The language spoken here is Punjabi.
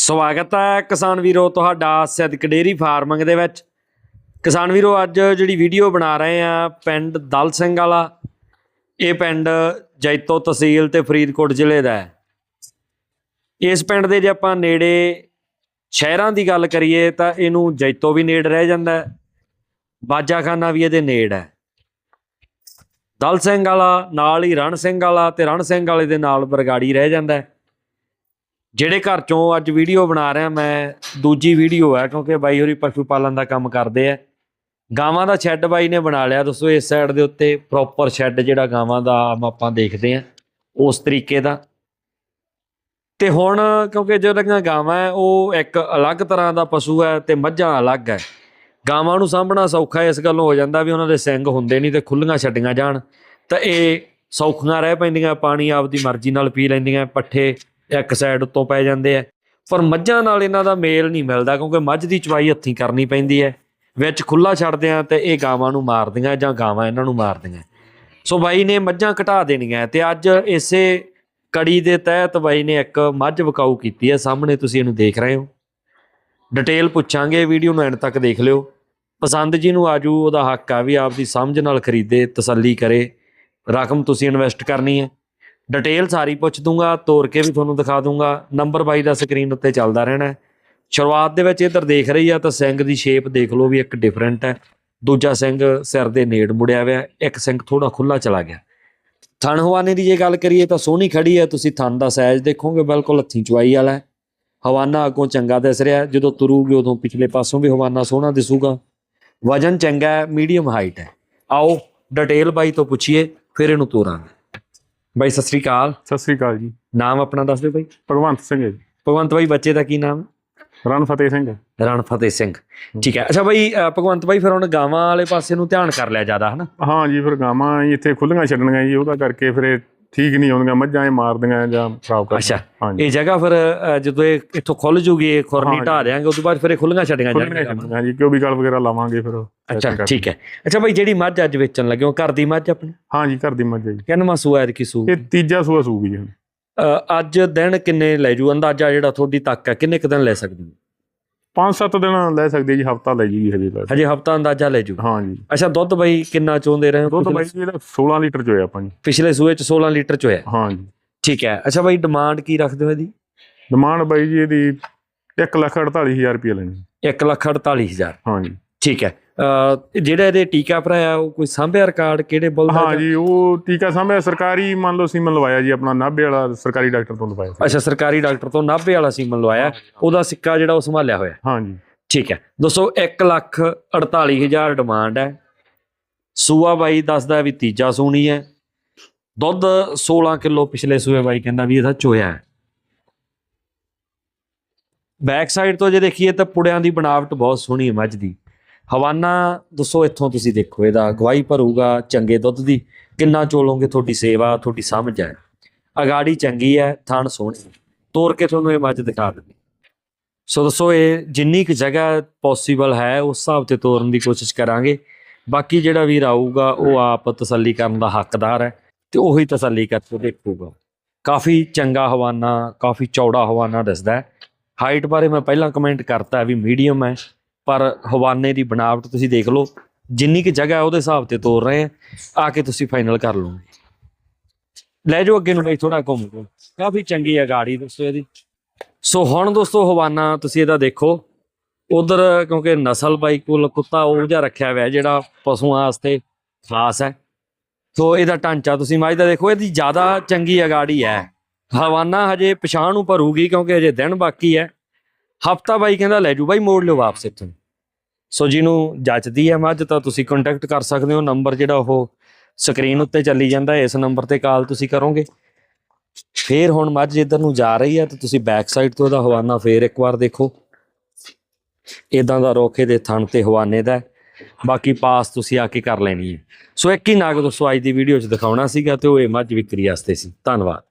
ਸਵਾਗਤ ਹੈ ਕਿਸਾਨ ਵੀਰੋ ਤੁਹਾਡਾ ਸਿੱਧਕ ਡੇਰੀ ਫਾਰਮਿੰਗ ਦੇ ਵਿੱਚ। ਕਿਸਾਨ ਵੀਰੋ, ਅੱਜ ਜਿਹੜੀ ਵੀਡੀਓ ਬਣਾ ਰਹੇ ਆ ਪਿੰਡ ਦਲ ਸਿੰਘ ਵਾਲਾ। ਇਹ ਪਿੰਡ ਜੈਤੋ ਤਹਿਸੀਲ ਤੇ ਫਰੀਦਕੋਟ ਜ਼ਿਲ੍ਹੇ ਦਾ ਹੈ। ਇਸ ਪਿੰਡ ਦੇ ਜੇ ਆਪਾਂ ਨੇੜੇ ਸ਼ਹਿਰਾਂ ਦੀ ਗੱਲ ਕਰੀਏ ਤਾਂ ਇਹਨੂੰ ਜੈਤੋ ਵੀ ਨੇੜ ਰਹਿ ਜਾਂਦਾ ਹੈ। ਬਾਜਾਖਾਨਾ ਵੀ ਇਹਦੇ ਨੇੜ ਹੈ। ਦਲ ਸਿੰਘ ਵਾਲਾ ਨਾਲ ਹੀ ਰਣ ਸਿੰਘ ਵਾਲਾ ਤੇ ਰਣ ਸਿੰਘ ਵਾਲੇ ਦੇ ਨਾਲ ਬਰਗਾੜੀ ਰਹਿ ਜਾਂਦਾ ਹੈ। ਜਿਹੜੇ ਘਰ ਚੋਂ ਅੱਜ ਵੀਡੀਓ ਬਣਾ ਰਿਹਾ, ਮੈਂ ਦੂਜੀ ਵੀਡੀਓ ਹੈ, ਕਿਉਂਕਿ ਬਾਈ ਹੋਰੀ ਪਸ਼ੂ ਪਾਲਣ ਦਾ ਕੰਮ ਕਰਦੇ ਆ। ਗਾਵਾਂ ਦਾ ਸ਼ੈੱਡ ਬਾਈ ਨੇ ਬਣਾ ਲਿਆ, ਦੱਸੋ ਇਸ ਸਾਈਡ ਦੇ ਉੱਤੇ ਪ੍ਰੋਪਰ ਸ਼ੈੱਡ ਜਿਹੜਾ ਗਾਵਾਂ ਦਾ ਆਪਾਂ ਦੇਖਦੇ ਆ, ਉਸ ਤਰੀਕੇ ਦਾ। ਤੇ ਹੁਣ ਕਿਉਂਕਿ ਜਿਹੜੀਆਂ ਗਾਵਾਂ ਹੈ, ਉਹ ਇੱਕ ਅਲੱਗ ਤਰ੍ਹਾਂ ਦਾ ਪਸ਼ੂ ਹੈ ਤੇ ਮੱਝਾਂ ਅਲੱਗ ਹੈ। ਗਾਵਾਂ ਨੂੰ ਸਾਂਭਣਾ ਸੌਖਾ ਇਸ ਗੱਲੋਂ ਹੋ ਜਾਂਦਾ ਵੀ ਉਹਨਾਂ ਦੇ ਸਿੰਗ ਹੁੰਦੇ ਨਹੀਂ ਤੇ ਖੁੱਲੀਆਂ ਛੱਡੀਆਂ ਜਾਣ। ਤਾਂ ਇਹ ਸੌਖੀਆਂ ਰਹਿ ਪੈਂਦੀਆਂ, ਪਾਣੀ ਆਪਦੀ ਮਰਜ਼ੀ ਨਾਲ ਪੀ ਲੈਂਦੀਆਂ, ਪੱਠੇ ਇੱਕ ਸਾਈਡ ਉੱਤੋਂ ਪੈ ਜਾਂਦੇ ਆ। ਪਰ ਮੱਝਾਂ ਨਾਲ ਇਹਨਾਂ ਦਾ ਮੇਲ ਨਹੀਂ ਮਿਲਦਾ ਕਿਉਂਕਿ ਮੱਝ ਦੀ ਚਵਾਈ ਹੱਥੀਂ ਕਰਨੀ ਪੈਂਦੀ ਹੈ। ਵਿੱਚ ਖੁੱਲਾ ਛੱਡਦੇ ਆ ਤੇ ਇਹ ਗਾਵਾਂ ਨੂੰ ਮਾਰਦੀਆਂ ਜਾਂ ਗਾਵਾਂ ਇਹਨਾਂ ਨੂੰ ਮਾਰਦੀਆਂ। ਸੋ ਬਾਈ ਨੇ ਮੱਝਾਂ ਘਟਾ ਦੇਣੀਆਂ ਤੇ ਅੱਜ ਇਸੇ ਕੜੀ ਦੇ ਤਹਿਤ ਬਾਈ ਨੇ ਇੱਕ ਮੱਝ ਵਿਕਾਊ ਕੀਤੀ ਹੈ। ਸਾਹਮਣੇ ਤੁਸੀਂ ਇਹਨੂੰ ਦੇਖ ਰਹੇ ਹੋ। ਡਿਟੇਲ ਪੁੱਛਾਂਗੇ, ਵੀਡੀਓ ਨੂੰ ਐਂਡ ਤੱਕ ਦੇਖ ਲਿਓ। ਪਸੰਦ ਜੀ ਨੂੰ ਆਜੂ, ਉਹਦਾ ਹੱਕ ਆ ਵੀ ਆਪਦੀ ਸਮਝ ਨਾਲ ਖਰੀਦੇ, ਤਸੱਲੀ ਕਰੇ। ਰਕਮ ਤੁਸੀਂ ਇਨਵੈਸਟ ਕਰਨੀ ਹੈ। ਡਿਟੇਲ ਸਾਰੀ ਪੁੱਛ ਦੂੰਗਾ, ਤੋਰ ਕੇ ਵੀ ਤੁਹਾਨੂੰ ਦਿਖਾ ਦੂੰਗਾ। ਨੰਬਰ ਬਾਈ ਦਾ ਸਕਰੀਨ ਉੱਤੇ ਚੱਲਦਾ ਰਹਿਣਾ ਸ਼ੁਰੂਆਤ ਦੇ ਵਿੱਚ ਇੱਧਰ ਦੇਖ ਰਹੀ ਆ ਤਾਂ ਸਿੰਘ ਦੀ ਸ਼ੇਪ ਦੇਖ ਲਓ ਵੀ ਇੱਕ ਡਿਫਰੈਂਟ ਹੈ। ਦੂਜਾ ਸਿੰਘ ਸਿਰ ਦੇ ਨੇੜ ਮੁੜਿਆ ਹੋਇਆ, ਇੱਕ ਸਿੰਘ ਥੋੜਾ ਖੁੱਲਾ ਚਲਾ ਗਿਆ। ਥਣ ਹਵਾਨੇ ਦੀ ਜੇ ਗੱਲ ਕਰੀਏ ਤਾਂ ਸੋਹਣੀ ਖੜੀ ਹੈ। ਤੁਸੀਂ ਥਣ ਦਾ ਸਾਈਜ਼ ਦੇਖੋਗੇ, ਬਿਲਕੁਲ ਹੱਥੀਂ ਚੁਆਈ ਵਾਲਾ ਹੈ। ਹਵਾਨਾ ਅੱਗੋਂ ਚੰਗਾ ਦਿਸ ਰਿਹਾ ਜਦੋਂ ਤੁਰੂਗੀ ਉਦੋਂ ਪਿਛਲੇ ਪਾਸੋਂ ਵੀ ਹਵਾਨਾ ਸੋਹਣਾ ਦਿਸੂਗਾ। ਵਜਨ ਚੰਗਾ ਹੈ ਮੀਡੀਅਮ ਹਾਈਟ ਹੈ। ਆਓ ਡਿਟੇਲ ਬਾਈ ਤੋਂ ਪੁੱਛੀਏ, ਫਿਰ ਇਹਨੂੰ ਤੋਰਾਂਗੇ। ਬਾਈ ਸਤਿ ਸ੍ਰੀ ਅਕਾਲ। ਸਤਿ ਸ੍ਰੀ ਅਕਾਲ ਜੀ। ਨਾਮ ਆਪਣਾ ਦੱਸ ਦਿਓ ਬਾਈ। ਭਗਵੰਤ ਸਿੰਘ ਹੈ ਜੀ। ਭਗਵੰਤ ਬਾਈ ਬੱਚੇ ਦਾ ਕੀ ਨਾਮ? ਰਣ ਫਤਿਹ ਸਿੰਘ। ਰਣ ਫਤਿਹ ਸਿੰਘ। ਠੀਕ ਹੈ। ਅੱਛਾ ਬਾਈ ਭਗਵੰਤ ਬਾਈ ਫਿਰ ਹੁਣ ਗਾਵਾਂ ਵਾਲੇ ਪਾਸੇ ਨੂੰ ਧਿਆਨ ਕਰ ਲਿਆ ਜ਼ਿਆਦਾ ਹਨਾ? ਹਾਂ ਜੀ ਫਿਰ ਗਾਵਾਂ ਇੱਥੇ ਖੁੱਲੀਆਂ ਛੱਡਣੀਆਂ ਜੀ ਉਹਦਾ ਕਰਕੇ ਫਿਰ ਠੀਕ ਨਹੀਂ ਆਉਂਦੀਆਂ ਮੱਝਾਂ ਇਹ ਮਾਰਦੀਆਂ ਜਾਂ ਖਰਾਬ ਕਰ ਅੱਛਾ ਹਾਂ ਇਹ ਜਗ੍ਹਾ ਫਿਰ ਅ, ਜਦੋਂ ਇਹ ਇੱਥੋਂ ਖੁੱਲ ਜੂਗੀ ਇਹ ਖੁਰਨੀ ਹਾਂ। ਢਾ ਦਿਆਂਗੇ ਉਸ ਤੋਂ ਬਾਅਦ ਫਿਰ ਇਹ ਖੁੱਲੀਆਂ ਛੱਡੀਆਂ ਜਾਣਗੀਆਂ ਛੱਡਣੀਆਂ ਜੀ ਕਿਉਂ ਵੀ ਗਲ ਵਗੈਰਾ ਲਾਵਾਂਗੇ ਫਿਰ ਅੱਛਾ ਠੀਕ ਹੈ। ਅੱਛਾ ਬਾਈ ਜਿਹੜੀ ਮੱਝ ਅੱਜ ਵੇਚਣ ਲੱਗੇ ਹੋ ਘਰ ਦੀ ਮੱਝ ਆਪਣੀ? ਹਾਂ ਜੀ ਘਰ ਦੀ ਮੱਝ ਹੈ ਜੀ। ਕਿੰਨਵਾਂ ਸੂਆ ਐਦ ਕੀ ਸੂ ਇਹ ਤੀਜਾ ਸੂਆ ਸੂਗੀ ਜੀ। ਅ, ਅੱਜ ਦਿਨ ਕਿੰਨੇ ਲੈ ਜੂ? ਅੰਦਾਜ਼ਾ ਜਿਹੜਾ ਤੁਹਾਡੀ ਤੱਕ ਹੈ ਕਿੰਨੇ ਕੁ ਦਿਨ ਲੈ ਸਕਦੀ ਹੈ? ਪੰਜ ਸੱਤ ਦਿਨ ਲੈ ਸਕਦੇ ਜੀ ਹਫਤਾ ਲੈ ਜੀ ਹਜੇ ਤੱਕ। ਹਜੇ ਹਫਤਾ ਅੰਦਾਜ਼ਾ ਲੈ ਜੂ ਹਾਂ ਜੀ। ਅੱਛਾ ਦੁੱਧ ਬਾਈ ਕਿੰਨਾ ਚੋਂਦੇ ਰਹੇ ਹੋ ਦੁੱਧ ਬਾਈ ਜੀ ਇਹਦਾ 16 ਲੀਟਰ ਚੋਇਆ ਆਪਾਂ ਜੀ। ਪਿਛਲੇ ਸੂਏ ਚ 16 ਲੀਟਰ ਚੋਇਆ? ਹਾਂ ਜੀ। ਠੀਕ ਹੈ। ਅੱਛਾ ਬਾਈ ਡਿਮਾਂਡ ਕੀ ਰੱਖਦੇ ਹੋ ਇਹਦੀ? ਡਿਮਾਂਡ ਬਾਈ ਜੀ ਇਹਦੀ 1 ਲੱਖ 48000 ਰੁਪਏ ਲੈਣੀ। 1 ਲੱਖ 48000 ਹਾਂ ਜੀ। ਠੀਕ ਹੈ। ਜਿਹੜਾ ਇਹਦੇ ਟੀਕਾ ਭਰਾਇਆ ਉਹ ਕੋਈ ਸਾਂਭਿਆ ਰਿਕਾਰਡ? ਕਿਹੜੇ ਬੁੱਲ ਦਾ ਹਾਂ ਜਾਂ- ਉਹ ਟੀਕਾ ਸਾਂਭਿਆ ਸਰਕਾਰੀ ਮੰਨ ਲਓ ਸੀਮਨ ਲਵਾਇਆ ਜੀ ਆਪਣਾ ਨਾਭੇ ਵਾਲਾ ਸਰਕਾਰੀ ਡਾਕਟਰ ਤੋਂ ਲਵਾਇਆ ਸੀ। ਅੱਛਾ ਸਰਕਾਰੀ ਡਾਕਟਰ ਤੋਂ 90 ਵਾਲਾ ਸੀਮਨ ਲਵਾਇਆ। ਉਹਦਾ ਸਿੱਕਾ ਜਿਹੜਾ ਉਹ ਸੰਭਾਲਿਆ ਹੋਇਆ। ਹਾਂ ਜੀ। ਠੀਕ ਹੈ। ਦੋਸਤੋ 1 ਲੱਖ 48000 ਡਿਮਾਂਡ ਹੈ। ਸੂਆ ਬਾਈ ਦੱਸਦਾ ਵੀ ਤੀਜਾ ਸੂਣੀ ਹੈ। ਦੁੱਧ 16 ਕਿਲੋ ਪਿਛਲੇ ਸੂਏ ਬਾਈ ਕਹਿੰਦਾ ਵੀ ਇਹਦਾ ਚੋਇਆ ਹੈ। ਬੈਕ ਸਾਈਡ ਤੋਂ ਜੇ ਦੇਖੀਏ ਤਾਂ ਪੁੜਿਆਂ ਦੀ ਬਣਾਵਟ ਬਹੁਤ ਸੋਹਣੀ ਹੈ ਮੱਝ ਦੀ। ਹਵਾਨਾ, ਦੱਸੋ ਇੱਥੋਂ ਤੁਸੀਂ ਦੇਖੋ, ਇਹਦਾ ਗਵਾਹੀ ਭਰੂਗਾ ਚੰਗੇ ਦੁੱਧ ਦੀ। ਕਿੰਨਾ ਚੋਲੋਗੇ ਤੁਹਾਡੀ ਸੇਵਾ, ਤੁਹਾਡੀ ਸਮਝ ਹੈ। ਅਗਾੜੀ ਚੰਗੀ ਹੈ, ਥਣ ਸੋਹਣੀ ਤੋਰ ਕੇ ਤੁਹਾਨੂੰ ਇਹ ਮੱਝ ਦਿਖਾ ਦਿੰਦੀ ਸੋ ਦੱਸੋ, ਇਹ ਜਿੰਨੀ ਕੁ ਜਗ੍ਹਾ ਪੋਸੀਬਲ ਹੈ, ਉਸ ਹਿਸਾਬ ਤੇ ਤੋਰਨ ਦੀ ਕੋਸ਼ਿਸ਼ ਕਰਾਂਗੇ। ਬਾਕੀ ਜਿਹੜਾ ਵੀਰ ਆਊਗਾ, ਉਹ ਆਪ ਤਸੱਲੀ ਕਰਨ ਦਾ ਹੱਕਦਾਰ ਹੈ ਤੇ ਉਹੀ ਤਸੱਲੀ ਕਰਕੇ ਦੇਖੂਗਾ। ਕਾਫੀ ਚੰਗਾ ਹਵਾਨਾ, ਕਾਫੀ ਚੌੜਾ ਹਵਾਨਾ ਦਿਸਦਾ ਹੈ। ਹਾਈਟ ਬਾਰੇ ਮੈਂ ਪਹਿਲਾਂ ਕਮੈਂਟ ਕਰਤਾ ਵੀ ਮੀਡੀਅਮ ਹੈ। ਪਰ ਹਵਾਨੇ ਦੀ ਬਣਾਵਟ ਤੁਸੀਂ ਦੇਖ ਲਓ, ਜਿੰਨੀ ਕੁ ਜਗ੍ਹਾ ਉਹਦੇ ਹਿਸਾਬ ਤੇ ਤੋਰ ਰਹੇ ਆ ਆ ਕੇ ਤੁਸੀਂ ਫਾਈਨਲ ਕਰ ਲਓ। ਲੈ ਜਾਓ ਅੱਗੇ ਨੂੰ ਬਈ ਥੋੜਾ ਘੁੰਮ ਕੇ ਕਾਫੀ ਚੰਗੀ ਹੈ ਗਾੜੀ ਦੋਸਤੋ ਇਹਦੀ। ਸੋ ਹੁਣ ਦੋਸਤੋ ਹਵਾਨਾ, ਤੁਸੀਂ ਇਹਦਾ ਦੇਖੋ। ਉਧਰ ਕਿਉਂਕਿ ਨਸਲ ਬਾਈ ਕੋਲ ਕੁੱਤਾ ਉਹ ਜਿਹਾ ਰੱਖਿਆ ਹੋਇਆ ਜਿਹੜਾ ਪਸ਼ੂਆਂ ਵਾਸਤੇ ਖਾਸ ਹੈ। ਸੋ ਇਹਦਾ ਢਾਂਚਾ ਤੁਸੀਂ ਮੱਝ ਦਾ ਦੇਖੋ, ਇਹਦੀ ਜ਼ਿਆਦਾ ਚੰਗੀ ਅਗਾੜੀ ਹੈ। ਹਵਾਨਾ ਹਜੇ ਪਛਾਣ ਨੂੰ ਭਰੂਗੀ ਕਿਉਂਕਿ ਹਜੇ ਦਿਨ ਬਾਕੀ ਹੈ। ਹਫਤਾ ਬਾਈ ਕਹਿੰਦਾ ਲੈ ਜੂ ਬਾਈ, ਮੋੜ ਲਿਓ ਵਾਪਸ ਇੱਥੋਂ। ਸੋ ਜਿਹਨੂੰ ਜੱਚਦੀ ਹੈ ਮੱਝ, ਤਾਂ ਤੁਸੀਂ ਕੰਟੈਕਟ ਕਰ ਸਕਦੇ ਹੋ। ਨੰਬਰ ਜਿਹੜਾ ਉਹ ਸਕਰੀਨ ਉੱਤੇ ਚੱਲੀ ਜਾਂਦਾ, ਇਸ ਨੰਬਰ ਤੇ ਕਾਲ ਤੁਸੀਂ ਕਰੋਗੇ। ਫੇਰ ਹੁਣ ਮੱਝ ਇੱਧਰ ਨੂੰ ਜਾ ਰਹੀ ਹੈ, ਤਾਂ ਤੁਸੀਂ ਬੈਕ ਸਾਈਡ ਤੋਂ ਉਹਦਾ ਹਵਾਨਾ ਫੇਰ ਇੱਕ ਵਾਰ ਦੇਖੋ। ਇਦਾਂ ਦਾ ਰੋਖੇ ਦੇ ਥਣ ਤੇ ਹਵਾਨੇ ਦਾ ਬਾਕੀ ਪਾਸ ਤੁਸੀਂ ਆ ਕੇ ਕਰ ਲੈਣੀ ਹੈ। ਸੋ ਇੱਕ ਹੀ ਨਾਗ ਦੋਸਤੋ, ਅੱਜ ਦੀ ਵੀਡੀਓ 'ਚ ਦਿਖਾਉਣਾ ਸੀਗਾ ਤੇ ਉਹ ਇਹ ਮੱਝ ਵਿਕਰੀ ਵਾਸਤੇ ਸੀ। ਧੰਨਵਾਦ।